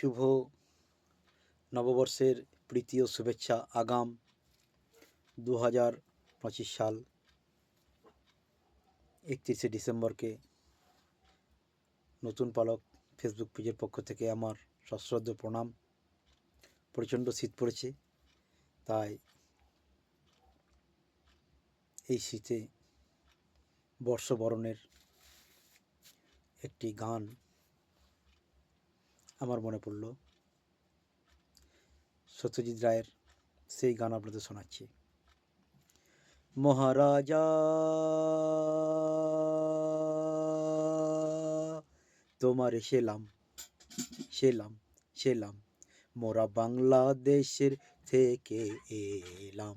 শুভ নববর্ষের প্রীতি শুভেচ্ছা আগাম দু হাজার পঁচিশ সাল একত্রিশে ডিসেম্বরকে নতুন পালক ফেসবুক পেজের পক্ষ থেকে আমার সশ্রদ্ধ প্রণাম। প্রচণ্ড শীত পড়েছে, তাই এই শীতে বর্ষবরণের একটি গান আমার মনে পড়ল। সত্যজিৎ রায়ের সেই গান আপনাদের শোনাচ্ছি। মহারাজা তোমার সেলাম সেলাম সেলাম, মোরা বাংলাদেশের থেকে এলাম।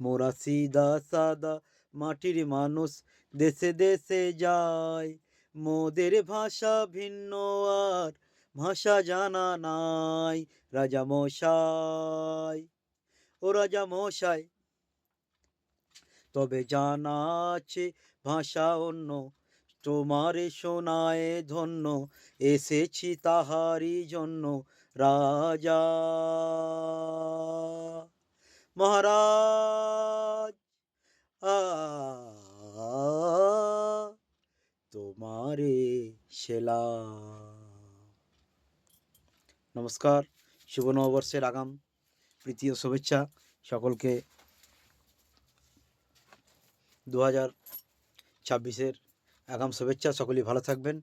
মোরা সিদা সাদা মাটির মানুষ, দেশে দেশে যায়। মোদের ভাষা ভিন্ন আর ভাষা জানা নাই রাজা মশাই। ও রাজা মশাই, তবে জানা আছে ভাষা অন্য, তোমারে শোনায় ধন্য, এসেছি তাহারি জন্য রাজা। মহারাজ তোমারে সেলা। নমস্কার, শুভ নববর্ষের আগাম, প্রীতি শুভেচ্ছা সকলকে। দু হাজার ছাব্বিশের আগাম শুভেচ্ছা, সকলেই ভালো থাকবেন।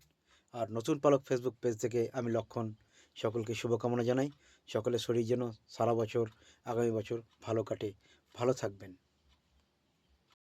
আর নতুন পালক ফেসবুক পেজ থেকে আমি লক্ষণ সকলকে শুভকামনা জানাই। সকলের শরীর যেন সারা বছর, আগামী বছর ভালো কাটে। ভালো থাকবেন।